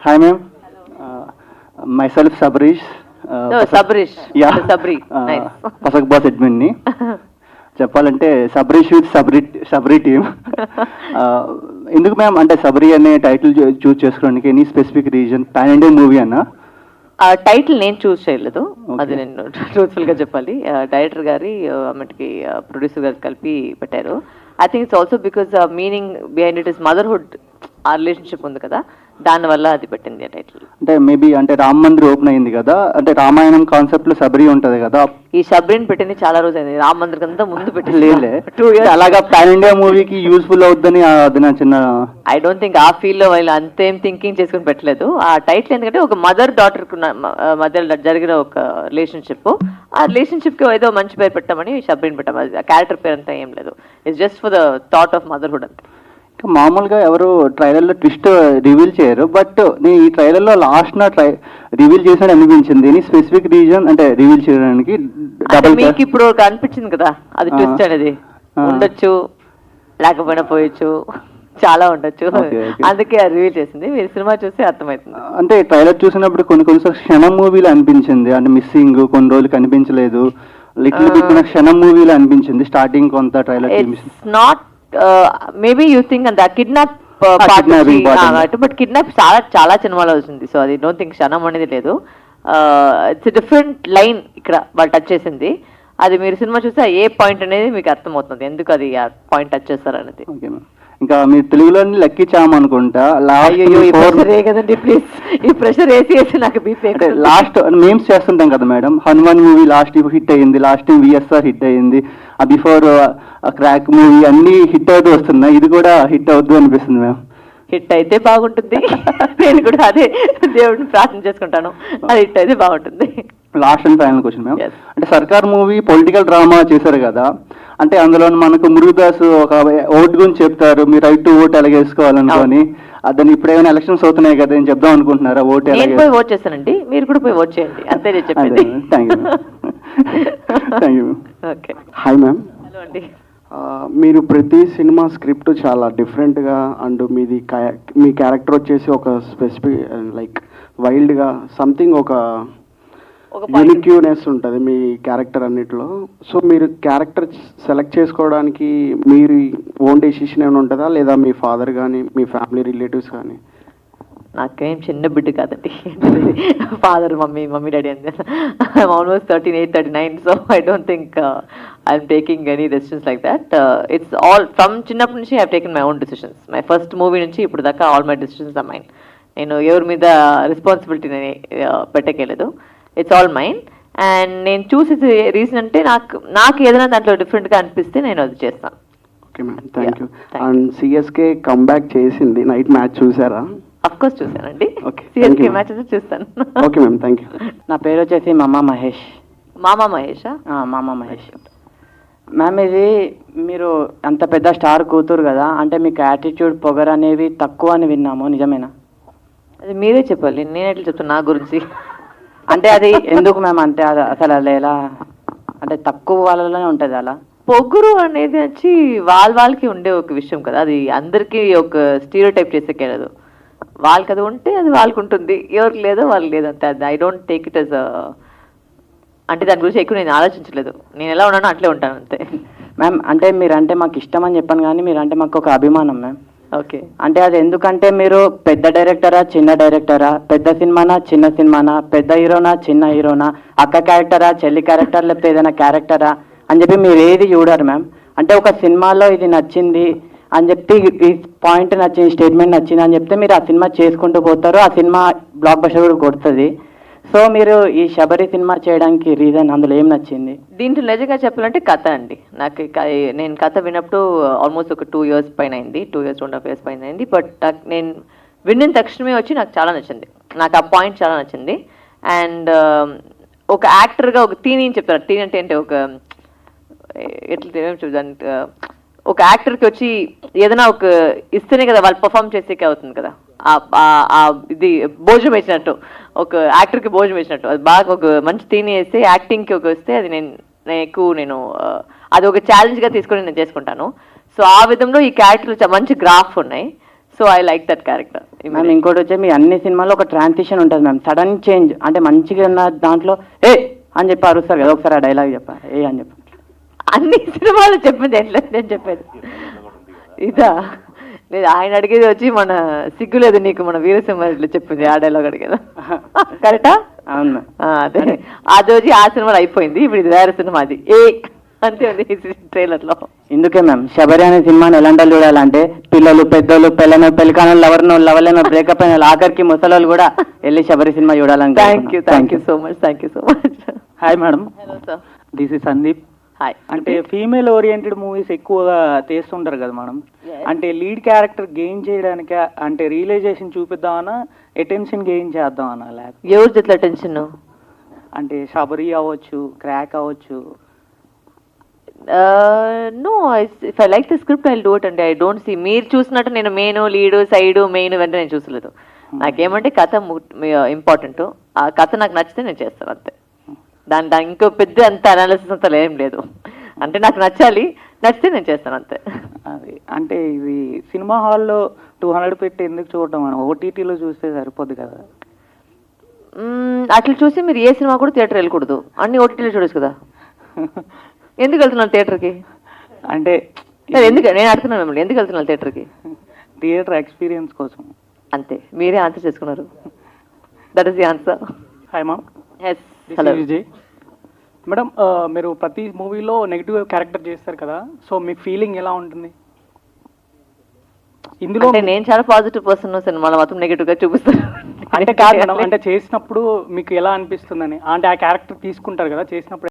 Hi, ma'am. Uh, myself, Sabrish. Uh, No, Pasak- Sabrish. Yeah. Sabri. Uh, Nice. పసక్ boss అడ్మిన్ని చెప్పాలంటే Sabreesh with Sabari Sabari team ఎందుకు ma'am అంటే సబ్రీ అనే టైటిల్ చూస్ చేసుకోవడానికి any specific reason pan India movie అన్న ఆ టైటిల్ నేను చూస్ చేయలేదు. అది నేను ట్రూత్ఫుల్గా చెప్పాలి డైరెక్టర్ గారి అమ్మటికి ప్రొడ్యూసర్ గారు కలిపి పెట్టారు I think it's also because meaning behind it is motherhood ఆ రిలేషన్షిప్ ఉంది కదా దానివల్ల అది పెట్టింది టైటిల్ అంటే మేబీ అంటే రామ్ మందిర్ ఓపెన్ అయింది కదా అంటే రామాయణం కాన్సెప్ట్లో సబరి ఉంటది కదా. ఈ శబరిని పెట్టింది చాలా రోజు అయింది రామ మందిర్ అంతా ముందు పెట్టింది. లేదులే టూ ఇయర్స్ అలాగా పాన్ ఇండియా మూవీకి యూస్ఫుల్ అవుద్దని అది నా చిన్న ఐ డోంట్ థింక్ ఆ ఫీల్డ్లో వాళ్ళు అంతేం థింకింగ్ చేసుకుని పెట్టలేదు. ఆ టైటిల్ ఎందుకంటే ఒక మదర్ డాటర్ మధ్య జరిగిన ఒక రిలేషన్షిప్ ఆ రిలేషన్షిప్కి ఏదో మంచి పేరు పెట్టామని షబ్రిన్ పెట్టాం అది క్యారెక్టర్ పేరు అంతా ఏం లేదు. It's just for the thought of motherhood అంతే. మామూలుగా ఎవరు ట్రైలర్లో ట్విస్ట్ రివీల్ చేయరు బట్ నేను ఈ ట్రైలర్లో లాస్ట్ నా ట్రై రివీల్ చేసినట్టు అనిపించింది. స్పెసిఫిక్ రీజన్ అంటే రివీల్ చేయడానికి డబుల్ మీకు ఇప్పుడు అనిపించింది కదా అది. ట్విస్ట్ అనేది. ఉండొచ్చు లేకపోయినా పోయొచ్చు చాలా ఉండొచ్చు. అందుకే అది రివీల్ చేసింది. మీరు సినిమా చూస్తే అర్థమవుతుంది. అంటే ట్రైలర్ చూసినప్పుడు కొన్ని కొన్నిసార్లు క్షణం మూవీలో అనిపించింది. అంటే మిస్సింగ్ కొన్ని రోజులు కనిపించలేదు. లిటిల్ బిట్ నాకు క్షణం మూవీలో అనిపించింది. స్టార్టింగ్ కొంత trailer not maybe you think and kidnap. But kidnap చాలా చాలా సినిమాలో వచ్చింది. సో అది డోంట్ థింక్ క్షణం అనేది లేదు. ఇట్స్ డిఫరెంట్ లైన్ ఇక్కడ వాళ్ళు టచ్ చేసింది. అది మీరు సినిమా చూస్తే ఏ పాయింట్ అనేది మీకు అర్థమవుతుంది. ఎందుకు అది ఆ పాయింట్ టచ్ చేస్తారు అనేది ఇంకా మీరు తెలుగులో లక్కీ చామ్ అనుకుంటా. అయ్యో ఈ లాస్ట్ కదండి ప్లీజ్ ఈ ప్రెషర్ వేసి వేసి నాకు బీపీ లాస్ట్ మేమ్స్ చేస్తుంటాం కదా madam. Hanuman movie last hit అయ్యింది లాస్ట్ టైం విఎస్ఆర్ హిట్ అయ్యింది ఆ బిఫోర్ క్రాక్ మూవీ అన్ని హిట్ అవుతూ వస్తున్నాయి. ఇది కూడా హిట్ అవుతూ అనిపిస్తుంది మ్యామ్ హిట్ అయితే బాగుంటుంది. నేను కూడా అదే దేవుడిని ప్రార్థన చేసుకుంటాను. అది హిట్ అయితే బాగుంటుంది. Last and final question ma'am. అంటే సర్కార్ మూవీ పొలిటికల్ డ్రామా చేశారు కదా. అంటే అందులో మనకు మురుగదాస్ ఒక ఓటు గురించి చెప్తారు. మీరు రైట్ టు ఓట్ ఎలా వేసుకోవాలనుకొని దాన్ని ఇప్పుడు ఏమైనా ఎలక్షన్స్ అవుతున్నాయి కదా నేను చెప్దాం అనుకుంటున్నారా? ఓటు నేను పోయి ఓట్ చేస్తానండి. మీరు కూడా పోయి ఓట్ చేయండి. అంతే నేను చెప్పింది. Thank you thank you okay hi ma'am hello అండి. మీరు ప్రతి సినిమా స్క్రిప్ట్ చాలా డిఫరెంట్గా అండ్ మీది మీ క్యారెక్టర్ వచ్చేసి ఒక స్పెసిఫిక్ లైక్ వైల్డ్గా సంథింగ్ ఒక ఒక. యూనిక్యూనెస్ ఉంటుంది మీ క్యారెక్టర్ అన్నిట్లో. సో మీరు క్యారెక్టర్ సెలెక్ట్ చేసుకోవడానికి మీరు ఓన్ డెసిషన్ ఏమైనా ఉంటుందా? లేదా మీ ఫాదర్ కానీ మీ ఫ్యామిలీ రిలేటివ్స్ కానీ నాకేం చిన్న బిడ్డ కాదండి. Father mummy mummy daddy I'm almost thirteen eight thirty nine so I don't think I'm taking any decisions like that it's all from చిన్నప్పటి నుంచి I taken my own decisions my first movie నుంచి ఇప్పుడు దాకా all my decisions are mind నేను ఎవరి మీద responsibility పెట్టకేలేదు it's all mind and నేను చూసేది రీజన్ అంటే నాకు నాకు ఏదైనా దాంట్లో డిఫరెంట్గా అనిపిస్తే నేను అది చేస్తాను. Okay ma'am thank you and CSK comeback చేసింది. నైట్ మ్యాచ్ చూసారా? అఫ్ కోర్స్ చూసానండి సిఎస్కే. మ్యాచెస్ చూస్తాను. ఓకే మ్యామ్ థ్యాంక్ యూ నా పేరు వచ్చేసి మమ్మ మహేష్. మామా మహేషా? ఆ, మామ మహేష్. మ్యామ్ ఇది మీరు అంత పెద్ద స్టార్ కూతురు కదా అంటే మీకు యాటిట్యూడ్ పొగర్ అనేవి తక్కువ అని విన్నాము నిజమేనా? అది మీరే చెప్పాలి. నేను ఎట్లా చెప్తాను? నా గురించి. అంటే అది ఎందుకు మ్యామ్? అంటే అది అసలు అది ఎలా? అంటే తక్కువ వాళ్ళలోనే ఉంటుంది అలా? పొగురు అనేది వచ్చి వాళ్ళ వాళ్ళకి ఉండే ఒక విషయం కదా. అది అందరికీ ఒక స్టీరియో టైప్ చేసేకేలేదు వాళ్ళకి అది ఉంటే అది వాళ్ళకి ఉంటుంది. ఎవరికి లేదో వాళ్ళకి లేదు అంతే. అది I don't take it as అంటే దాని గురించి ఎక్కువ నేను ఆలోచించలేదు. నేను ఎలా ఉన్నానో అట్లే ఉంటాను అంతే. మ్యామ్ అంటే మీరు అంటే మాకు ఇష్టం అని చెప్పాను కానీ మీరు అంటే మాకు ఒక అభిమానం మ్యామ్. ఓకే. అంటే అది ఎందుకంటే మీరు పెద్ద డైరెక్టరా చిన్న డైరెక్టరా? పెద్ద సినిమానా చిన్న సినిమానా? పెద్ద హీరోనా చిన్న హీరోనా? అక్క క్యారెక్టరా చెల్లి క్యారెక్టర్ లేకపోతే ఏదైనా క్యారెక్టరా? అని చెప్పి మీరు ఏది చూడరు మ్యామ్. అంటే ఒక సినిమాలో ఇది నచ్చింది అని చెప్పి ఈ పాయింట్ నచ్చింది స్టేట్మెంట్ నచ్చింది అని చెప్తే మీరు ఆ సినిమా చేసుకుంటూ పోతారు. ఆ సినిమా బ్లాక్ బస్టర్ కూడా కొడుతుంది. సో మీరు ఈ శబరి సినిమా చేయడానికి రీజన్ అందులో ఏం నచ్చింది? దీంట్లో నిజంగా చెప్పాలంటే కథ అండి. నాకు నేను కథ విన్నప్పుడు ఆల్మోస్ట్ ఒక టూ ఇయర్స్ పైన అయింది. Two years and half years పైన అయింది. బట్ నాకు నేను విన్న తక్షణమే వచ్చి నాకు చాలా నచ్చింది. నాకు ఆ పాయింట్ చాలా నచ్చింది. అండ్ um, ఒక యాక్టర్గా ఒక టీని చెప్తారు? తీని అంటే ఏంటి? ఒక ఎట్లా చూద్దాం ఒక యాక్టర్కి వచ్చి ఏదైనా ఒక ఇస్తేనే కదా వాళ్ళు పర్ఫామ్ చేసేకే అవుతుంది కదా. ఇది భోజనం వేసినట్టు. ఒక యాక్టర్కి భోజనం వేసినట్టు. అది బాగా ఒక మంచి తీని వేస్తే యాక్టింగ్కి ఒక వస్తే అది నేను నేను ఎక్కువ నేను అది ఒక ఛాలెంజ్గా తీసుకొని నేను చేసుకుంటాను. సో ఆ విధంలో ఈ క్యారెక్టర్ మంచి గ్రాఫ్ ఉన్నాయి. So I like that character ma'am ఇంకోటి వచ్చి మీ అన్ని సినిమాల్లో ఒక ట్రాన్సిషన్ ఉంటుంది మ్యామ్ సడన్ చేంజ్ అంటే మంచిగా ఉన్న దాంట్లో ఏ అని చెప్పి అరుస్తారు కదా ఒకసారి ఆ డైలాగ్ చెప్ప ఏ అని చెప్పి. అన్ని సినిమాలు చెప్పింది ఎట్లా నేను చెప్పేది. ఇదా? లేదు ఆయన అడిగేది వచ్చి మన సిగ్గులేదు నీకు మన వీరసింహ ఇట్లా చెప్పింది ఆ డైలాగ్ అడిగేదా. కరెక్టా అవును. ఆ, అదే. అది వచ్చి ఆ సినిమాలో అయిపోయింది. ఇప్పుడు ఇది వేరే సినిమా అది. ఏ? అంతే ఉంది ట్రైలర్లో ఇందుకే మ్యామ్ శబరి అనే సినిమాని ఎలాంటి చూడాలంటే పిల్లలు పెద్దోళ్ళు పిల్లలు పెళ్ళికాను లవర్ను లవలేను బ్రేకప్ అయిన ఆఖరికి ముసలోళ్ళు కూడా వెళ్ళి శబరి సినిమా చూడాలని thank you thank you so much thank you so much hi madam hello sir this is Sandeep hi అంటే ఫీమేల్ ఓరియంటెడ్ మూవీస్ ఎక్కువగా తీస్తుంటారు కదా మేడం అంటే లీడ్ క్యారెక్టర్ గెయిన్ చేయడానికి అంటే రియలైజేషన్ చూపిద్దామనా అటెన్షన్ గెయిన్ చేద్దామనా లేకపోతే ఎవరి టెన్షన్ అంటే శబరి అవ్వచ్చు క్రాక్ అవ్వచ్చు. No if I like the script I do it అండి ఐ డోంట్ సీ మీరు చూసినట్టు నేను మెయిన్ లీడ్ సైడ్ మెయిన్ వెంట నేను చూసలేదు. నాకేమంటే కథ ఇంపార్టెంట్ ఆ కథ నాకు నచ్చితే నేను చేస్తాను అంతే. దాని దాని ఇంకో పెద్ద అంత అనాలిసిస్ అంత ఏం లేదు. అంటే నాకు నచ్చాలి నచ్చితే నేను చేస్తాను అంతే. అది అంటే ఇది సినిమా హాల్లో టూ హండ్రెడ్ పెట్టి ఎందుకు చూడటం మనం ఓటీటీలో చూస్తే సరిపోద్ది కదా. మ్మ్, అట్లా చూసి మీరు ఏ సినిమా కూడా థియేటర్ వెళ్ళకూడదు. అన్ని ఓటీటీలో చూడొచ్చు కదా. ఎందుకు వెళ్తున్నారు థియేటర్కి? అంటే ఎందుకు? నేను అడుగుతున్నాను మిమ్మల్ని ఎందుకు వెళ్తున్నారు థియేటర్కి? థియేటర్ ఎక్స్పీరియన్స్ కోసం. అంతే మీరే ఆన్సర్ చేసుకున్నారు. That is the answer hi ma'am yes hello Vijay madam ఆ, మీరు ప్రతి మూవీలో నెగిటివ్ క్యారెక్టర్ చేస్తారు కదా సో మీ ఫీలింగ్ ఎలా ఉంటుంది? ఇందులో అంటే నేను చాలా పాజిటివ్ పర్సన్ సినిమాలో మాత్రం నెగిటివ్గా చూపిస్తాను. అంటే కాదు మేడం అంటే చేసినప్పుడు మీకు ఎలా అనిపిస్తుందని? అంటే ఆ క్యారెక్టర్ తీసుకుంటారు కదా చేసినప్పుడు